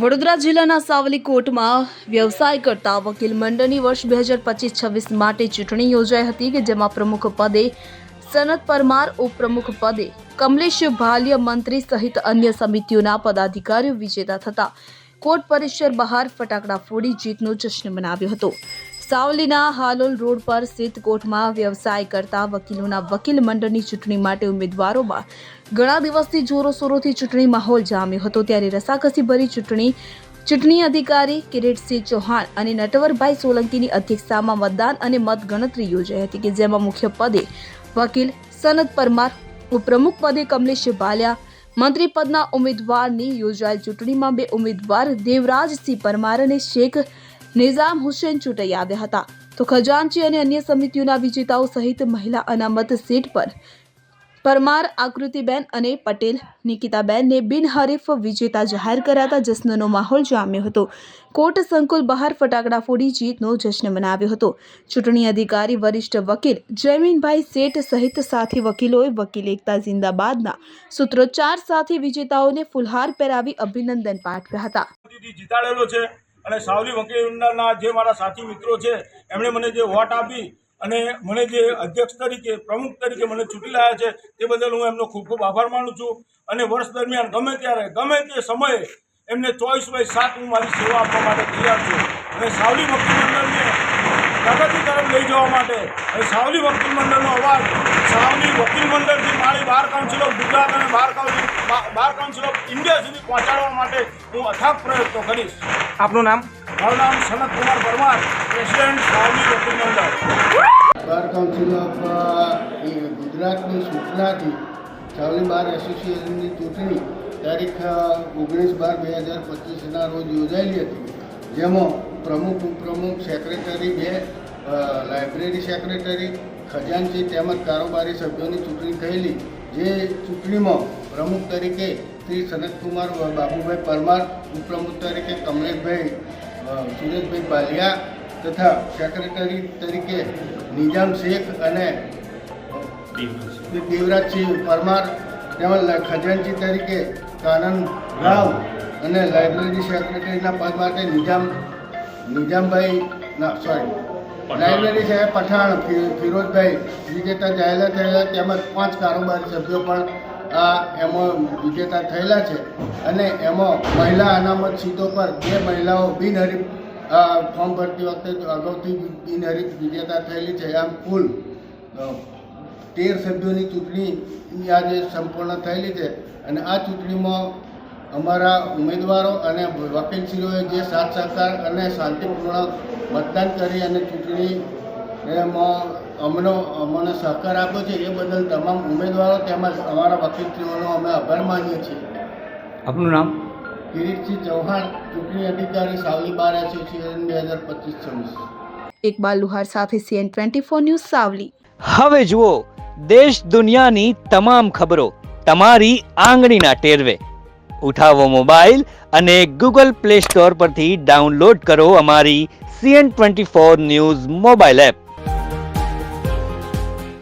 વડોદરા જિલ્લાના સાવલી કોર્ટમાં વ્યવસાય કરતા વકીલ મંડળની વર્ષ બે હજાર પચીસ છવ્વીસ માટે ચૂંટણી યોજાઈ હતી કે જેમાં પ્રમુખ પદે સનત પરમાર, ઉપપ્રમુખ પદે કમલેશ ભાલ્ય, મંત્રી સહિત અન્ય સમિતિઓના પદાધિકારીઓ વિજેતા થતા. કોર્ટ પરિસર બહાર ફટાકડા ફોડી જીતનો જશ્ન મનાવ્યો હતો. સાવલીના હાલોલ રોડ પર સ્થિત કોર્ટમાં વ્યવસાય કરતા વકીલોના વકીલ મંડળની ચૂંટણી માટે ઉમેદવારોમાં ઘણા દિવસથી જોરોશોરોથી ચૂંટણી માહોલ જામ્યો હતો. ત્યારે રસાકસી ભરી ચૂંટણી ચૂંટણી અધિકારી કિરીટસિંહ ચૌહાણ અને નટવરભાઈ સોલંકીની અધ્યક્ષતામાં મતદાન અને મતગણતરી યોજાઈ હતી કે જેમાં મુખ્ય પદે વકીલ સનત પરમાર, ઉપપ્રમુખ પદે કમલેશ બાલિયા મંત્રી પદના ઉમેદવારની યોજાયેલ ચૂંટણીમાં બે ઉમેદવાર દેવરાજસિંહ પરમાર અને શેખ નિઝામ હુસેન આવ્યા હતા. તો ખજાનચી અને અન્ય સમિતિઓના વિજેતાઓ સહિત મહિલા અનામત સીટ પર પરમાર, આકૃતિબેન અને પટેલ, નિકિતાબેનને બિનહરીફ વિજેતા જાહેર કરાતા જશ્નનો માહોલ જામ્યો હતો. કોર્ટ સંકુલ બહાર ફટાકડા ફોડી જીતનો જશ્ન મનાવ્યો હતો. ચૂંટણી અધિકારી વરિષ્ઠ વકીલ જયમીનભાઈ શેઠ સહિત સાથી વકીલોએ વકીલ એકતા જિંદાબાદના સૂત્રોચ્ચાર સાથે વિજેતાઓને ફુલહાર પહેરાવી અભિનંદન પાઠવ્યા હતા. જીતાડેલો છે. અને સાવલી વકીલ મંડળના જે મારા સાથી મિત્રો છે, એમણે મને જે વોટ આપી અને મને જે અધ્યક્ષ તરીકે, પ્રમુખ તરીકે મને ચૂંટી લાયા છે, તે બદલ હું એમનો ખૂબ ખૂબ આભાર માનું છું. અને વર્ષ દરમિયાન ગમે ત્યારે, ગમે તે સમયે એમને ચોઈસ બાય સાત હું મારી સેવા આપવા માટે તૈયાર છું. અને સાવલી વકીલ મંડળને પ્રગતિ તરફ લઈ જવા માટે અને સાવલી વકીલ મંડળનો અવાજ, સાવલી વકીલ મંડળથી મારી બાર કાઉન્સિલ ઓફ ગુજરાત અને bar council bar council of India સુધી પહોંચાડવા માટે હું અથાગ પ્રયત્નો કરીશ. આપનું નામ? મારું નામ સનત કુમાર પરમાર પ્રેસિડેન્ટ સાવલી વકીલ બાર કાઉન્સિલ ઓફ ગુજરાતની સૂચનાથી સાવલી બાર એસોસિએશનની ચૂંટણી તારીખ ઓગણીસ બાર બે હજાર પચીસના રોજ યોજાયેલી હતી. જેમાં પ્રમુખ ઉપપ્રમુખ સેક્રેટરી બે લાઇબ્રેરી સેક્રેટરી ખજાનચી તેમજ કારોબારી સભ્યોની ચૂંટણી થયેલી. જે ચૂંટણીમાં પ્રમુખ તરીકે શ્રી સનતકુમાર બાબુભાઈ પરમાર ઉપપ્રમુખ તરીકે કમલેશભાઈ સુરેશભાઈ બાલિયા તથા સેક્રેટરી તરીકે નિજામ શેખ અને દેવરાજસિંહ પરમાર તેમજ ખજાનચી તરીકે કાનન રાવ અને લાઇબ્રેરી સેક્રેટરીના પદ માટે નિજામ નિજામભાઈ ના સોરી લાઇબ્રેરી સાહેબ પઠાણ ફિરોજભાઈ વિજેતા જાહેરાત થયેલા તેમજ પાંચ કારોબારી સભ્યો પણ આ એમાં વિજેતા થયેલા છે. અને એમાં મહિલા અનામત સીટો પર બે મહિલાઓ બિનહરીફ ફોર્મ ભરતી વખતે અગાઉથી બિનહરીફ વિજેતા થયેલી છે. આમ કુલ તેર સભ્યોની ચૂંટણી આજે સંપૂર્ણ થયેલી છે. અને આ ચૂંટણીમાં અમારા ઉમેદવારો અને વકીલશ્રીઓએ જે સાથ સહકાર અને શાંતિપૂર્ણ મતદાન કરી અને ચૂંટણી એમાં અમનો અમને સહકાર આપ્યો છે એ બદલ તમામ ઉમેદવારો તેમજ અમારા વકીલશ્રીઓનો અમે આભાર માનીએ છીએ. આપનું નામ? કિરીટસિંહ ચૌહાણ ચૂંટણી અધિકારી સાવલી બાર એસોસિએશન બે હજાર પચીસ છવ્વીસ ઇકબાલ લુહાર સાથે CN twenty four news Savli. હવે જુઓ દેશ દુનિયાની તમામ ખબરો તમારી આંગળીના ટેરવે. ઉઠાવો મોબાઈલ અને ગૂગલ પ્લે સ્ટોર પરથી ડાઉનલોડ કરો અમારી CN twenty four news mobile app.